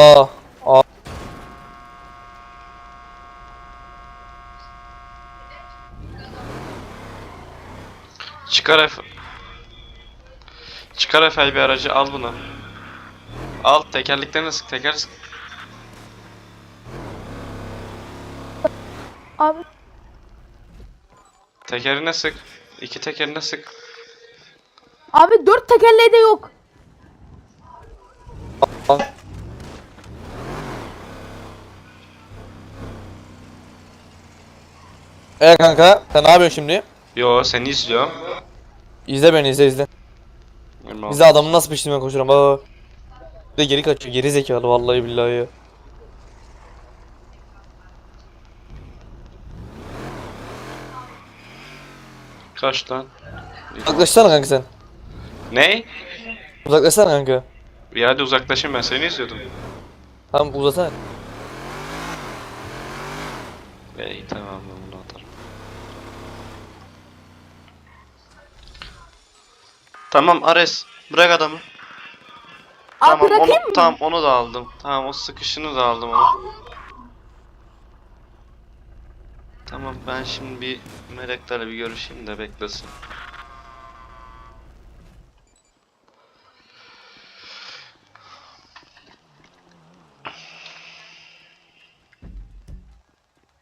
Aa. Aa. Çıkar F. Çıkar F bir aracı al bunu. Al tekerleklerini sık teker sık. Abi Tekerine sık. İki tekerine sık. abi dört tekerleği de yok. E kanka sen ne yapıyorsun şimdi? Yo seni izliyorum. İzle beni izle izle. Bilmem. Bize adamın nasıl peşinden koşuyorum bak. Bir de geri kaçıyor geri zekalı vallahi billahi ya. Kaç lan? Uzaklaşsana kanka sen. Ne? Uzaklaşsana kanka. Bir hadi uzaklaşın ben seni izliyordum. Tamam uzasana. İyi tamam ben bunu atarım. Tamam Ares bırak adamı. Abi tamam onu, mı? Tamam onu da aldım. Tamam o sıkışını da aldım onu. Tamam ben şimdi bir meleklerle bir görüşeyim de beklesin.